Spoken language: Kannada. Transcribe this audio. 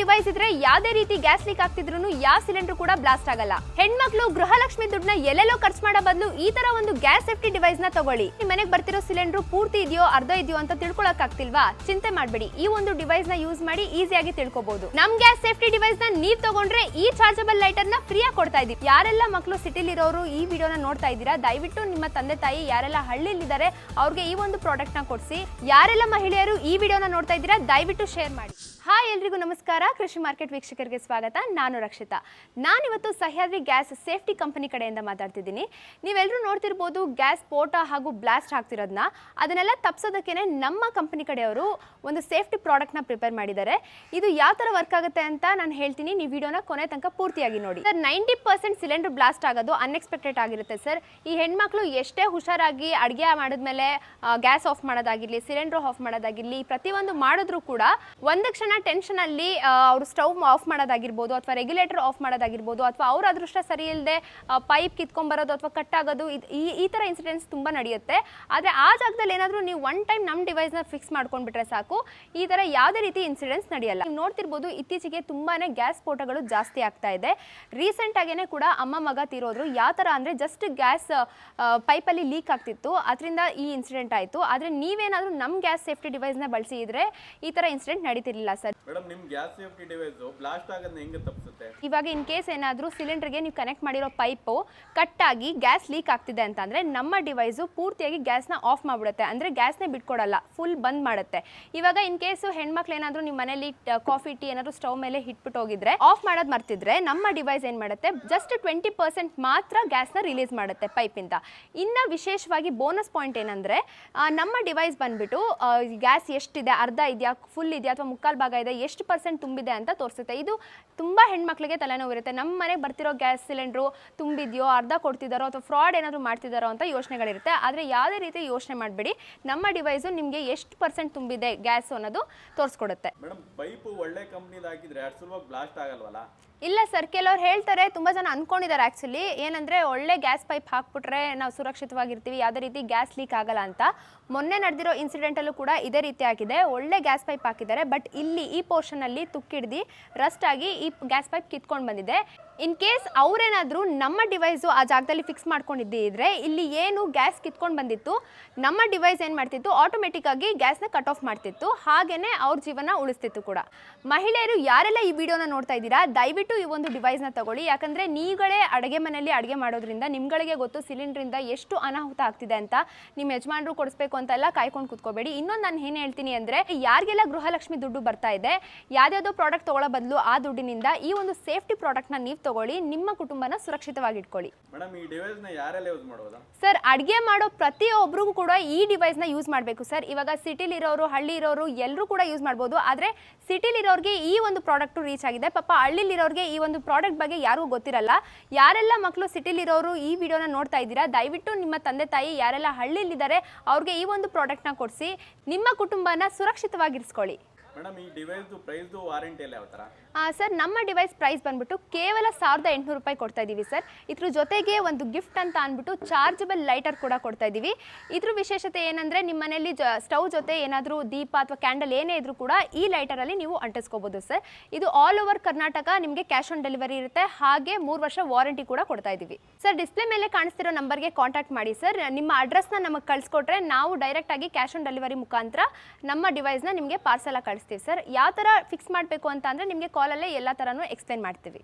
ಡಿವೈಸ್ ಇದ್ರೆ ಯಾವ್ದೇ ರೀತಿ ಗ್ಯಾಸ್ ಲೀಕ್ ಆಗ್ತಿದ್ರು ಯಾವ ಸಿಲಿಂಡರ್ ಕೂಡ ಬ್ಲಾಸ್ಟ್ ಆಗಲ್ಲ. ಹೆಣ್ಮಕ್ಳು ಗೃಹಲಕ್ಷ್ಮಿ ದುಡ್ಡನ್ನ ಎಲ್ಲೆಲ್ಲೋ ಖರ್ಚು ಮಾಡೋ ಬದಲು ಈ ತರ ಒಂದು ಗ್ಯಾಸ್ ಸೇಫ್ಟಿ ಡಿವೈಸ್ನ ತಗೊಳ್ಳಿ. ನಿಮ್ ಮನೆಗೆ ಬರ್ತಿರೋ ಸಿಲಿಂಡರ್ ಪೂರ್ತಿ ಇದೆಯೋ ಅರ್ಧ ಇದೆಯೋ ಅಂತ ತಿಳ್ಕೊಳಕ್ ಆಗ್ತಿಲ್ವಾ? ಚಿಂತೆ ಮಾಡಬೇಡಿ. ಈ ಒಂದು ಡಿವೈಸ್ನ ಯೂಸ್ ಮಾಡಿ ಈಸಿಯಾಗಿ ತಿಳ್ಕೊಬಹುದು ನಮ್ ಗ್ಯಾಸ್ ಸೇಫ್ಟಿ ಡಿವೈಸ್ನ ನೀವ್ ತಗೊಂಡ್ರೆ ಈ ಚಾರ್ಜಬಲ್ ಲೈಟರ್ನ ಫ್ರೀ ಆಗಿ ಕೊಡ್ತಾ ಇದೀವಿ. ಯಾರೆಲ್ಲ ಮಕ್ಕಳು ಸಿಟಿಲಿ ಇರೋರು ಈ ವಿಡಿಯೋನ ನೋಡ್ತಾ ಇದ್ದೀರಾ, ದಯವಿಟ್ಟು ನಿಮ್ಮ ತಂದೆ ತಾಯಿ ಯಾರೆಲ್ಲ ಹಳ್ಳಿಲಿದ್ದಾರೆ ಅವ್ರಿಗೆ ಈ ಒಂದು ಪ್ರಾಡಕ್ಟ್ನ ಕೊಡಿಸಿ. ಯಾರೆಲ್ಲ ಮಹಿಳೆಯರು ಈ ವಿಡಿಯೋನ ನೋಡ್ತಾ ಇದ್ದೀರಾ, ದಯವಿಟ್ಟು ಶೇರ್ ಮಾಡಿ. ಹಾಯ್ ಎಲ್ರಿಗೂ ನಮಸ್ಕಾರ. ಕೃಷಿ ಮಾರ್ಕೆಟ್ ವೀಕ್ಷಕರಿಗೆ ಸ್ವಾಗತ. ನಾನು ರಕ್ಷಿತಾ. ನಾನಿವತ್ತು ಸಹ್ಯಾದ್ರಿ ಗ್ಯಾಸ್ ಸೇಫ್ಟಿ ಕಂಪನಿ ಕಡೆಯಿಂದ ಮಾತಾಡ್ತಿದ್ದೀನಿ. ನೀವೆಲ್ಲರೂ ನೋಡ್ತಿರ್ಬೋದು ಗ್ಯಾಸ್ ಸ್ಫೋಟ ಹಾಗೂ ಬ್ಲಾಸ್ಟ್ ಆಗ್ತಿರೋದನ್ನ ಅದನ್ನೆಲ್ಲ ತಪ್ಪಿಸೋದಕ್ಕೇ ನಮ್ಮ ಕಂಪನಿ ಕಡೆಯವರು ಒಂದು ಸೇಫ್ಟಿ ಪ್ರಾಡಕ್ಟ್ನ ಪ್ರಿಪೇರ್ ಮಾಡಿದ್ದಾರೆ. ಇದು ಯಾವ ಥರ ವರ್ಕ್ ಆಗುತ್ತೆ ಅಂತ ನಾನು ಹೇಳ್ತೀನಿ. ನೀವು ವಿಡಿಯೋನ ಕೊನೆ ತನಕ ಪೂರ್ತಿಯಾಗಿ ನೋಡಿ. Sir, ninety percent cylinder blast ಆಗೋದು ಅನ್ಎಕ್ಸ್ಪೆಕ್ಟೆಡ್ ಆಗಿರುತ್ತೆ ಸರ್. ಈ ಹೆಣ್ಮಕ್ಳು ಎಷ್ಟೇ ಹುಷಾರಾಗಿ ಅಡುಗೆ ಮಾಡಿದ್ಮೇಲೆ ಗ್ಯಾಸ್ ಆಫ್ ಮಾಡೋದಾಗಿರಲಿ, ಸಿಲಿಂಡರ್ ಆಫ್ ಮಾಡೋದಾಗಿರಲಿ ಪ್ರತಿಯೊಂದು ಮಾಡಿದ್ರು ಕೂಡ ಒಂದು ಕ್ಷಣ ಟೆನ್ಷನ್ ಅಲ್ಲಿ ಅವರು ಸ್ಟವ್ ಆಫ್ ಮಾಡೋದಾಗಿರ್ಬೋದು ಅಥವಾ ರೆಗ್ಯುಲೇಟರ್ ಆಫ್ ಮಾಡೋದಾಗಿರ್ಬೋದು ಅಥವಾ ಅವ್ರ ಅದೃಷ್ಟ ಸರಿ ಇಲ್ಲದೆ ಪೈಪ್ ಕಿತ್ಕೊಂಡ್ಬರೋದು ಅಥವಾ ಕಟ್ ಆಗೋದು ಈ ಈ ಥರ ಇನ್ಸಿಡೆಂಟ್ಸ್ ತುಂಬ ನಡೆಯುತ್ತೆ. ಆದರೆ ಆ ಜಾಗದಲ್ಲಿ ಏನಾದರೂ ನೀವು ಒನ್ ಟೈಮ್ ನಮ್ಮ ಡಿವೈಸ್ನ ಫಿಕ್ಸ್ ಮಾಡ್ಕೊಂಡ್ಬಿಟ್ರೆ ಸಾಕು. ಈ ಥರ ಯಾವುದೇ ರೀತಿ ಇನ್ಸಿಡೆಂಟ್ಸ್ ನಡೆಯಲ್ಲ. ನೀವು ನೋಡ್ತಿರ್ಬೋದು ಇತ್ತೀಚೆಗೆ ತುಂಬಾ ಗ್ಯಾಸ್ ಸ್ಫೋಟಗಳು ಜಾಸ್ತಿ ಆಗ್ತಾ ಇದೆ. ರೀಸೆಂಟ್ ಆಗೇನೆ ಕೂಡ ಅಮ್ಮ ಮಗ ತೀರೋದ್ರು ಯಾವ ಥರ ಅಂದರೆ ಜಸ್ಟ್ ಗ್ಯಾಸ್ ಪೈಪಲ್ಲಿ ಲೀಕ್ ಆಗ್ತಿತ್ತು. ಅದರಿಂದ ಈ ಇನ್ಸಿಡೆಂಟ್ ಆಯಿತು. ಆದರೆ ನೀವೇನಾದರೂ ನಮ್ಮ ಗ್ಯಾಸ್ ಸೇಫ್ಟಿ ಡಿವೈಸ್ನ ಬಳಸಿ ಇದ್ರೆ ಈ ಥರ ಇನ್ಸಿಡೆಂಟ್ ನಡೀತಿರ್ಲಿಲ್ಲ. ಸರ್. ಮೇಡಮ್ ನಿಮ್ ಗ್ಯಾಸ್ ಸೇಫ್ಟಿ ಡಿವೈಸ್ ಬ್ಲಾಸ್ಟ್ ಆಗೋದನ್ನ ಹೆಂಗೆ ತಪ್ಪಿಸುತ್ತೆ? ಇವಾಗ ಇನ್ ಕೇಸ್ ಏನಾದರೂ ಸಿಲಿಂಡರ್ಗೆ ನೀವು ಕನೆಕ್ಟ್ ಮಾಡಿರೋ ಪೈಪು ಆಗಿ ಗ್ಯಾಸ್ ಲೀಕ್ ಆಗ್ತಿದೆ ಅಂತಂದ್ರೆ ನಮ್ಮ ಡಿವೈಸು ಪೂರ್ತಿಯಾಗಿ ಗ್ಯಾಸ್ನ ಆಫ್ ಮಾಡಿಬಿಡುತ್ತೆ. ಅಂದರೆ ಗ್ಯಾಸ್ನೇ ಬಿಟ್ಕೊಡಲ್ಲ ಫುಲ್ ಬಂದ್ ಮಾಡುತ್ತೆ. ಇವಾಗ ಇನ್ ಕೇಸು ಹೆಣ್ಮಕ್ಳು ಏನಾದರೂ ನಿಮ್ಮ ಮನೇಲಿ ಕಾಫಿ ಟೀ ಏನಾದರೂ ಸ್ಟವ್ ಮೇಲೆ ಹಿಟ್ಬಿಟ್ಟು ಹೋಗಿದ್ರೆ ಆಫ್ ಮಾಡೋದು ಮರ್ತಿದ್ರೆ ನಮ್ಮ ಡಿವೈಸ್ ಏನು ಮಾಡುತ್ತೆ? ಜಸ್ಟ್ ಟ್ವೆಂಟಿ ಪರ್ಸೆಂಟ್ ಮಾತ್ರ ಗ್ಯಾಸ್ನ ರಿಲೀಸ್ ಮಾಡುತ್ತೆ ಪೈಪಿಂದ. ಇನ್ನು ವಿಶೇಷವಾಗಿ ಬೋನಸ್ ಪಾಯಿಂಟ್ ಏನಂದರೆ ನಮ್ಮ ಡಿವೈಸ್ ಬಂದ್ಬಿಟ್ಟು ಗ್ಯಾಸ್ ಎಷ್ಟಿದೆ ಅರ್ಧ ಇದೆಯಾ ಫುಲ್ ಇದೆಯಾ ಅಥವಾ ಮುಕ್ಕಾಲು ಭಾಗ ಇದೆ. ಎಷ್ಟು ಪರ್ಸೆಂಟ್ ತುಂಬಿದೆ ಅಂತ ತೋರಿಸುತ್ತೆ. ಇದು ತುಂಬ ಹೆಣ್ಮಕ್ಳಿಗೆ ತಲೆನೋವು ಇರುತ್ತೆ. ನಮ್ಮ ಮನೆಗೆ ಬರ್ತಿರೋ ಗ್ಯಾಸ್ ಸಿಲಿಂಡ್ರು ತುಂಬಿದೆಯೋ ಅರ್ಧ ಕೊಡ್ತಿದ್ದಾರೋ ಅಥವಾ ಫ್ರಾಡ್ ಏನಾದರೂ ಮಾಡ್ತಿದ್ದಾರೋ ಅಂತ ಯೋಚನೆಗಳಿರುತ್ತೆ. ಆದರೆ ಯಾವುದೇ ರೀತಿ ಯೋಚನೆ ಮಾಡಬೇಡಿ. ನಮ್ಮ ಡಿವೈಸು ನಿಮಗೆ ಎಷ್ಟು ಪರ್ಸೆಂಟ್ ತುಂಬಿದೆ ಗ್ಯಾಸ್ ಅನ್ನೋದು ತೋರಿಸ್ಕೊಡುತ್ತೆ. ಮೇಡಮ್ ಪೈಪ್ ಒಳ್ಳೆ ಹಾಕಿದ್ರೆ ಬ್ಲಾಸ್ಟ್ ಆಗಲ್ವಲ್ಲ? ಇಲ್ಲ ಸರ್ ಕೆಲವ್ರು ಹೇಳ್ತಾರೆ ತುಂಬ ಜನ ಅನ್ಕೊಂಡಿದ್ದಾರೆ ಆಕ್ಚುಲಿ ಏನಂದ್ರೆ ಒಳ್ಳೆ ಗ್ಯಾಸ್ ಪೈಪ್ ಹಾಕ್ಬಿಟ್ರೆ ನಾವು ಸುರಕ್ಷಿತವಾಗಿರ್ತೀವಿ ಯಾವುದೇ ರೀತಿ ಗ್ಯಾಸ್ ಲೀಕ್ ಆಗಲ್ಲ ಅಂತ. ಮೊನ್ನೆ ನಡೆದಿರೋ ಇನ್ಸಿಡೆಂಟಲ್ಲೂ ಕೂಡ ಇದೇ ರೀತಿ ಆಗಿದೆ. ಒಳ್ಳೆ ಗ್ಯಾಸ್ ಪೈಪ್ ಹಾಕಿದ್ದಾರೆ ಬಟ್ ಇಲ್ಲಿ ಈ ಪೋರ್ಷನಲ್ಲಿ ತುಕ್ಕಿಡ್ದು ರಸ್ಟ್ ಆಗಿ ಈ ಗ್ಯಾಸ್ ಪೈಪ್ ಕಿತ್ಕೊಂಡು ಬಂದಿದೆ. ಇನ್ ಕೇಸ್ ಅವರೇನಾದರೂ ನಮ್ಮ ಡಿವೈಸು ಆ ಜಾಗದಲ್ಲಿ ಫಿಕ್ಸ್ ಮಾಡ್ಕೊಂಡಿದ್ದಿದ್ರೆ ಇಲ್ಲಿ ಏನು ಗ್ಯಾಸ್ ಕಿತ್ಕೊಂಡು ಬಂದಿತ್ತು, ನಮ್ಮ ಡಿವೈಸ್ ಏನು ಮಾಡ್ತಿತ್ತು ಆಟೋಮೆಟಿಕ್ ಆಗಿ ಗ್ಯಾಸ್ನ ಕಟ್ ಆಫ್ ಮಾಡ್ತಿತ್ತು, ಹಾಗೇನೆ ಅವ್ರ ಜೀವನ ಉಳಿಸ್ತಿತ್ತು ಕೂಡ. ಮಹಿಳೆಯರು ಯಾರೆಲ್ಲ ಈ ವಿಡಿಯೋನ ನೋಡ್ತಾ ಇದ್ದೀರಾ, ದಯವಿಟ್ಟು ಈ ಒಂದು ಡಿವೈಸ್ನ ತಗೊಳ್ಳಿ. ಯಾಕಂದರೆ ನೀಗಳೇ ಅಡುಗೆ ಮನೆಯಲ್ಲಿ ಅಡುಗೆ ಮಾಡೋದ್ರಿಂದ ನಿಮ್ಗಳಿಗೆ ಗೊತ್ತು ಸಿಲಿಂಡ್ರಿಂದ ಎಷ್ಟು ಅನಾಹುತ ಆಗ್ತಿದೆ ಅಂತ ನಿಮ್ಮ ಯಜಮಾನರು ಕೊಡಿಸ್ಬೇಕು ಅಂತೆಲ್ಲ ಕಾಯ್ಕೊಂಡು ಕೂತ್ಕೋಬೇಡಿ. ಇನ್ನೊಂದು ನಾನು ಏನು ಹೇಳ್ತೀನಿ ಅಂದರೆ, ಯಾರಿಗೆಲ್ಲ ಗೃಹಲಕ್ಷ್ಮಿ ದುಡ್ಡು ಬರ್ತಾ ಇದೆ. ಯಾವ್ದಾವುದೋ ಪ್ರಾಡಕ್ಟ್ ತಗೊಳ್ಳೋ ಬದಲು ಆ ದುಡ್ಡಿನಿಂದ ಈ ಒಂದು ಸೇಫ್ಟಿ ಪ್ರಾಡಕ್ಟ್ನ ನೀವು ತಗೊಳ್ಳಿ ನಿಮ್ಮ ಕುಟುಂಬನ ಸುರಕ್ಷಿತವಾಗಿ ಇಟ್ಕೊಳ್ಳಿ ಮೇಡಮ್ ಈ ಡಿವೈಸ್ನ ಯಾರೆಲ್ಲ ಯೂಸ್ ಮಾಡಬಹುದು ಸರ್ ಅಡುಗೆ ಮಾಡೋ ಪ್ರತಿಯೊಬ್ಬರಿಗೂ ಕೂಡ ಈ ಡಿವೈಸ್ನ ಯೂಸ್ ಮಾಡಬೇಕು ಸರ್ ಇವಾಗ ಸಿಟಿಲಿರೋರು ಹಳ್ಳಿ ಇರೋರು ಎಲ್ಲರೂ ಕೂಡ ಯೂಸ್ ಮಾಡ್ಬೋದು. ಆದರೆ ಸಿಟಿಲಿರೋರಿಗೆ ಈ ಒಂದು ಪ್ರಾಡಕ್ಟು ರೀಚ್ ಆಗಿದೆ. ಪಾಪ ಹಳ್ಳಿಲಿರೋರಿಗೆ ಈ ಒಂದು ಪ್ರಾಡಕ್ಟ್ ಬಗ್ಗೆ ಯಾರಿಗೂ ಗೊತ್ತಿರಲ್ಲ. ಯಾರೆಲ್ಲ ಮಕ್ಕಳು ಸಿಟಿಲಿರೋರು ಈ ವಿಡಿಯೋನ ನೋಡ್ತಾ ಇದ್ದೀರಾ ದಯವಿಟ್ಟು ನಿಮ್ಮ ತಂದೆ ತಾಯಿ ಯಾರೆಲ್ಲ ಹಳ್ಳಿಲಿದ್ದಾರೆ ಅವ್ರಿಗೆ ಈ ಒಂದು ಪ್ರಾಡಕ್ಟ್ನ ಕೊಡಿಸಿ ನಿಮ್ಮ ಕುಟುಂಬನ ಸುರಕ್ಷಿತವಾಗಿರಿಸ್ಕೊಳ್ಳಿ. ಮೇಡಮ್, ಈ ಡಿವೈಸ್ದು ಪ್ರೈಸ್ದು ವಾರಂಟಿ ಎಲ್ಲ ಯಾವ ಸರ್, ನಮ್ಮ ಡಿವೈಸ್ ಪ್ರೈಸ್ ಬಂದ್ಬಿಟ್ಟು ಕೇವಲ ಸಾವಿರದ ಎಂಟುನೂರು ರೂಪಾಯಿ ಕೊಡ್ತಾ ಇದ್ದೀವಿ ಸರ್. ಇದ್ರ ಜೊತೆಗೆ ಒಂದು ಗಿಫ್ಟ್ ಅಂತ ಅಂದ್ಬಿಟ್ಟು ಚಾರ್ಜಬಲ್ ಲೈಟರ್ ಕೂಡ ಕೊಡ್ತಾ ಇದ್ದೀವಿ ಇದ್ರ ವಿಶೇಷತೆ ಏನಂದರೆ ನಿಮ್ಮ ಮನೆಯಲ್ಲಿ ಜ ಸ್ಟವ್ ಜೊತೆ ಏನಾದರೂ ದೀಪ ಅಥವಾ ಕ್ಯಾಂಡಲ್ ಏನೇ ಇದ್ರೂ ಕೂಡ ಈ ಲೈಟರಲ್ಲಿ ನೀವು ಅಂಟಿಸ್ಕೋಬೋದು, ಸರ್. ಇದು ಆಲ್ ಓವರ್ ಕರ್ನಾಟಕ ನಿಮಗೆ ಕ್ಯಾಶ್ ಆನ್ ಡೆಲಿವರಿ ಇರುತ್ತೆ. ಹಾಗೆ ಮೂರು ವರ್ಷ ವಾರಂಟಿ ಕೂಡ ಕೊಡ್ತಾ ಇದ್ದೀವಿ ಸರ್ ಡಿಸ್ಪ್ಲೇ ಮೇಲೆ ಕಾಣಿಸ್ತಿರೋ ನಂಬರ್ಗೆ ಕಾಂಟ್ಯಾಕ್ಟ್ ಮಾಡಿ, ಸರ್. ನಿಮ್ಮ ಅಡ್ರೆಸ್ನ ನಮಗೆ ಕಳಿಸ್ಕೊಟ್ರೆ ನಾವು ಡೈರೆಕ್ಟಾಗಿ ಕ್ಯಾಶ್ ಆನ್ ಡೆಲಿವರಿ ಮುಖಾಂತರ ನಮ್ಮ ಡಿವೈಸ್ನ ನಿಮಗೆ ಪಾರ್ಸಲ್ ಕಳಿಸ್ತೀವಿ ಸರ್. ಯಾವ ಥರ ಫಿಕ್ಸ್ ಮಾಡಬೇಕು ಅಂತ ಅಂದರೆ ನಿಮಗೆ ಕಾಲಲ್ಲೇ ಎಲ್ಲ ಥರನೂ ಎಕ್ಸ್ಪ್ಲೇನ್ ಮಾಡ್ತೀವಿ.